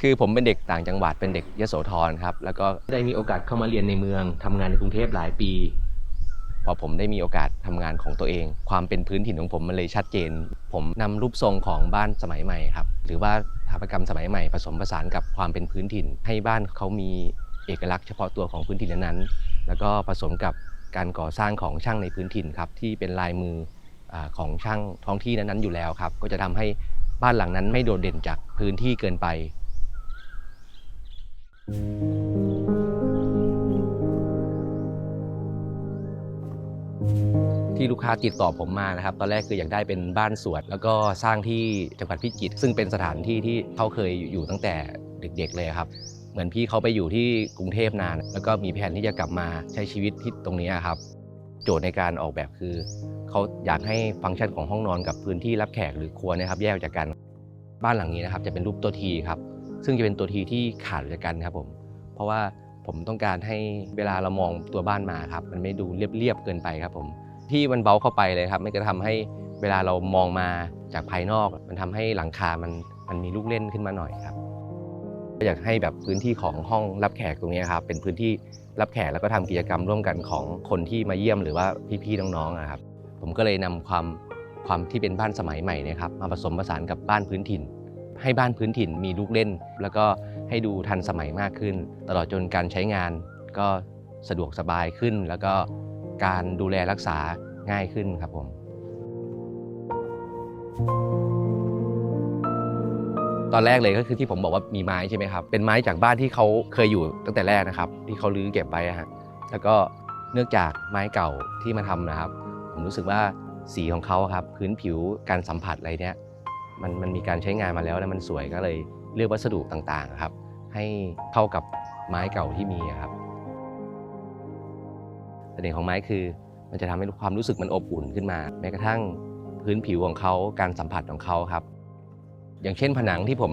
คือผมเป็นเด็กต่างจังหวัดเป็นเด็กยโสธรครับ แล้วก็ได้มีโอกาสเข้ามาเรียนในเมืองทำงานในกรุงเทพหลายปี พอผมได้มีโอกาสทำงานของตัวเอง ความเป็นพื้นถิ่นของผมมันเลยชัดเจน ผมนำรูปทรงของบ้านสมัยใหม่ครับ หรือว่าสถาปัตยกรรมสมัยใหม่ผสมผสานกับความเป็นพื้นถิ่น ให้บ้านเขามีเอกลักษณ์เฉพาะตัวของพื้นถิ่นนั้นๆแล้วก็ผสมกับการก่อสร้างของช่างในพื้นถิ่นครับที่เป็นลายมือของช่างท้องที่นั้นๆอยู่แล้วครับ ก็จะทำให้บ้านหลังนั้นไม่โดดเด่นจากพื้นที่เกินไป ที่ลูกค้าติดต่อผมมานะครับ ตอนแรกคืออยากได้เป็นบ้านสวนแล้วก็สร้างที่จังหวัดพิจิตรซึ่งเป็นสถานที่ที่เขาเคยอยู่ตั้งแต่เด็กๆเลยครับ เหมือนพี่เขาไปอยู่ที่กรุงเทพนาน แล้วก็มีแผนที่จะกลับมาใช้ชีวิตที่ตรงนี้ครับ โจทย์ในการออกแบบคือเขาอยากให้ฟังก์ชันของห้องนอนกับพื้นที่รับแขกหรือครัวนะครับ แยกออกจากกันบ้านหลังนี้นะครับ จะเป็นรูปตัวทีครับ ซึ่งจะเป็นตัวทีที่ขาดจากกันครับผม เพราะว่าผมต้องการให้เวลาเรามองตัวบ้านมาครับ มันไม่ดูเรียบๆเกินไปครับผมที่มันเบาเข้าไปเลยครับมันก็ทำให้เวลาเรามองมาจากภายนอก มันทำให้หลังคามันมันมีลูกเล่นขึ้นมาหน่อยครับอยากให้แบบพื้นที่ของห้องรับแขกตรงนี้ครับเป็นพื้นที่รับแขกแล้วก็ทำกิจกรรมร่วมกันของคนที่มาเยี่ยมหรือว่าพี่ๆน้องๆครับ ผมก็เลยนำความความที่เป็นบ้านสมัยใหม่นะครับมาผสมผสานกับบ้านพื้นถิ่น ให้บ้านพื้นถิ่นมีลูกเล่น แล้วก็ให้ดูทันสมัยมากขึ้น ตลอดจนการใช้งานก็สะดวกสบายขึ้น แล้วก็การดูแลรักษาง่ายขึ้นครับผมตอนแรกเลยก็คือที่ผมบอกว่ามีไม้ใช่ไหมครับ เป็นไม้จากบ้านที่เขาเคยอยู่ตั้งแต่แรกนะครับ ที่เขาลื้อเก็บไปฮะแล้วก็เนื่องจากไม้เก่าที่มาทำนะครับ ผมรู้สึกว่าสีของเขาครับ พื้นผิวการสัมผัสอะไรเนี้ย มันมันมีการใช้งานมาแล้วแล้วมันสวยก็เลยเลือกวัสดุต่างๆครับ ให้เข้ากับไม้เก่าที่มีครับเสน่ห์ของไม้คือมันจะทำให้ความรู้สึกมันอบอุ่นขึ้นมา แม้กระทั่งพื้นผิวของเขาการสัมผัสของเขาครับ อย่างเช่นผนังที่ผม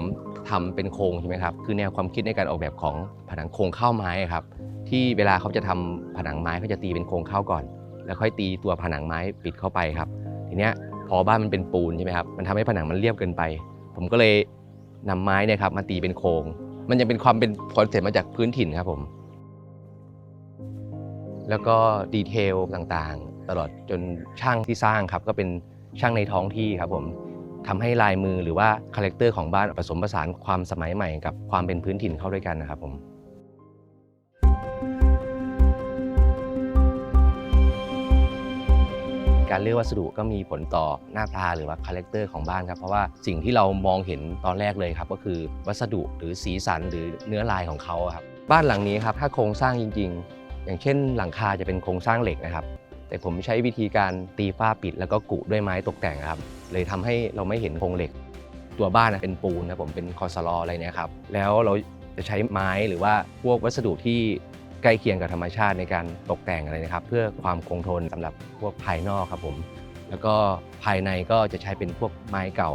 ทำเป็นโครงใช่ไหมครับคือแนวความคิดในการออกแบบของผนังโครงข้าวไม้ครับ ที่เวลาเขาจะทำผนังไม้เขาจะตีเป็นโครงข้าวก่อน แล้วค่อยตีตัวผนังไม้ปิดเข้าไปครับ ทีเนี้ย พอบ้านมันเป็นปูนใช่ไหมครับมันทำให้ผนังมันเรียบเกินไป ผมก็เลยนำไม้เนี่ยครับมาตีเป็นโครงมันยังเป็นความเป็นคอนเซ็ปต์มาจากพื้นถิ่นครับผม แล้วก็ดีเทลต่างๆ ตลอดจนช่างที่สร้างครับ ก็เป็นช่างในท้องที่ครับผมทำให้ลายมือหรือว่าคาแรคเตอร์ของบ้านผสมผสานความสมัยใหม่ กับความเป็นพื้นถิ่นเข้าด้วยกันนะครับผม การเลือกวัสดุก็มีผลต่อหน้าตาหรือว่าคาแรคเตอร์ของบ้านครับเพราะว่าสิ่งที่เรามองเห็นตอนแรกเลยครับ ก็คือวัสดุหรือสีสันหรือเนื้อลายของเขาครับบ้านหลังนี้ครับถ้าโครงสร้างจริง ๆ อย่างเช่น หลังคาจะเป็นโครงสร้างเหล็กนะครับ แต่ผมใช้วิธีการตีฝ้าปิดแล้วก็กุด้วยไม้ตกแต่งครับ เลยทำให้เราไม่เห็นโครงเหล็ก ตัวบ้านนะเป็นปูนนะผมเป็นคอสลออะไรเนี่ยครับแล้วเราจะใช้ไม้หรือว่าพวกวัสดุที่ ล้เคียงกับธรรมชาติในการตกแต่งอะไรนะครับ เพื่อความคงทนสำหรับพวกภายนอกครับผม แล้วก็ภายในก็จะใช้เป็นพวกไม้เก่า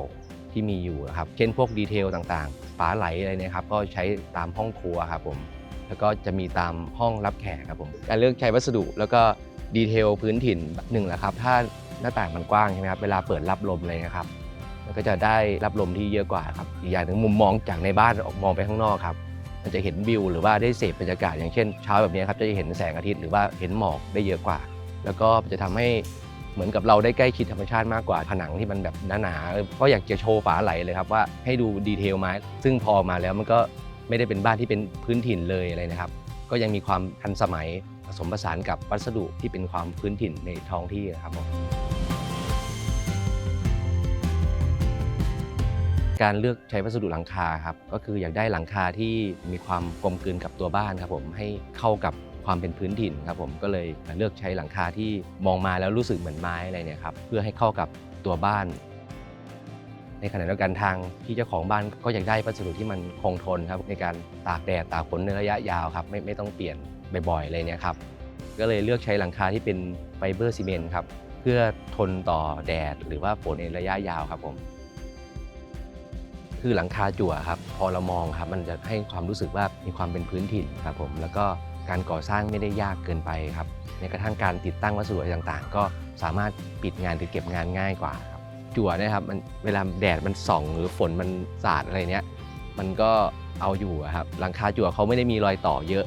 ที่มีอยู่ครับ เช่นพวกดีเทลต่างๆ ฝาไหลอะไรนี่ยครับ ก็ใช้ตามห้องครัวครับผม แล้วก็จะมีตามห้องรับแขกครับผม การเลือกใช้วัสดุแล้วก็ดีเทลพื้นถิ่นหนึ่งแหละครับ ถ้าหน้าต่างมันกว้างใช่ไหมครับ เวลาเปิดรับลมเลยนะครับ มันก็จะได้รับลมที่เยอะกว่าครับ อีกอย่างหนึ่งมุมมองจากในบ้านออกมองไปข้างนอกครับ มันจะเห็นวิวหรือว่าได้เสพบรรยากาศอย่างเช่นเช้าแบบนี้ครับจะเห็นแสงอาทิตย์หรือว่าเห็นหมอกได้เยอะกว่า แล้วก็จะทำให้เหมือนกับเราได้ใกล้ชิดธรรมชาติมากกว่าผนังที่มันแบบหนาๆเออก็อยากจะโชว์ฝาไหลเลยครับว่าให้ดูดีเทลไม้ซึ่งพอมาแล้วมันก็ไม่ได้เป็นบ้านที่เป็นพื้นถิ่นเลยอะไรนะครับ ก็ยังมีความทันสมัยผสมผสานกับวัสดุที่เป็นความพื้นถิ่นในท้องที่นะครับผม การเลือกใช้วัสดุหลังคาครับก็คืออยากได้หลังคาที่มีความกลมกลืนกับตัวบ้านครับผมให้เข้ากับความเป็นพื้นถิ่นครับผมก็เลยเลือกใช้หลังคาที่มองมาแล้วรู้สึกเหมือนไม้อะไรเนี่ยครับเพื่อให้เข้ากับตัวบ้าน ในขณะเดียวกันทางที่เจ้าของบ้านก็อยากได้วัสดุที่มันคงทนครับในการตากแดดตากฝนในระยะยาวครับไม่ไม่ต้องเปลี่ยนบ่อยๆเลยเนี่ยครับก็เลยเลือกใช้หลังคาที่เป็นไฟเบอร์ซีเมนต์ครับเพื่อทนต่อแดดหรือว่าฝนในระยะยาวครับผม คือหลังคาจั่วครับพอเรามองครับมันจะให้ความรู้สึกว่ามีความเป็นพื้นถิ่นครับผมแล้วก็การก่อสร้างไม่ได้ยากเกินไปครับในกระทั่งการติดตั้งวัสดุต่างๆ ก็สามารถปิดงานหรือเก็บงานง่ายกว่าครับจั่วเนะครับมันเวลาแดดมันส่อง หรือฝนมันสาดอะไรเนี้ยมันก็เอาอยู่ครับหลังคาจั่วเขาไม่ได้มีรอยต่อเยอะ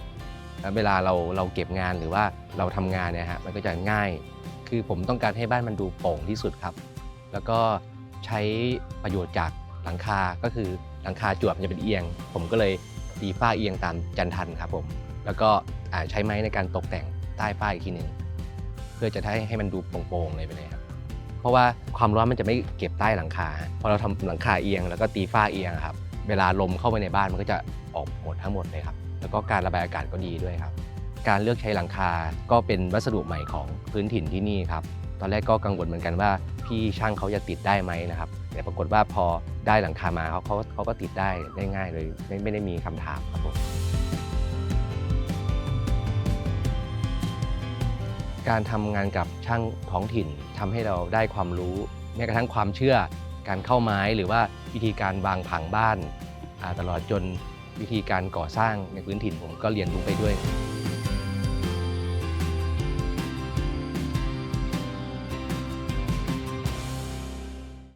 แล้วเวลาเราเราเก็บงานหรือว่าเราทำงานเนี่ยฮะมันก็จะง่าย คือผมต้องการให้บ้านมันดูโปร่งที่สุดครับ แล้วก็ใช้ประโยชน์จาก หลังคาก็คือหลังคาจั่วมันจะเป็นเอียง ผมก็เลยตีฝ้าเอียงตามจันทันครับผม แล้วก็ใช้ไม้ในการตกแต่งใต้ฝ้าอีกทีหนึ่งเพื่อจะให้ให้มันดูโปร่งๆเลยไปเลยครับ เพราะว่าความร้อนมันจะไม่เก็บใต้หลังคา พอเราทำหลังคาเอียง แล้วก็ตีฝ้าเอียงครับ เวลาลมเข้าไปในบ้านมันก็จะออกหมดทั้งหมดเลยครับ แล้วก็การระบายอากาศก็ดีด้วยครับ การเลือกใช้หลังคาก็เป็นวัสดุใหม่ของพื้นถิ่นที่นี่ครับ ตอนแรกก็กังวลเหมือนกันว่าพี่ช่างเขาจะติดได้ไหมนะครับ แต่ปรากฏว่าพอได้หลังคามาเขาเขาเขาก็ติดได้ได้ง่ายเลยไม่ไม่ได้มีคำถามครับผมการทำงานกับช่างท้องถิ่นทำให้เราได้ความรู้แม้กระทั่งความเชื่อการเข้าไม้หรือว่าวิธีการวางผังบ้าน ตลอดจนวิธีการก่อสร้างในพื้นถิ่นผมก็เรียนรู้ไปด้วย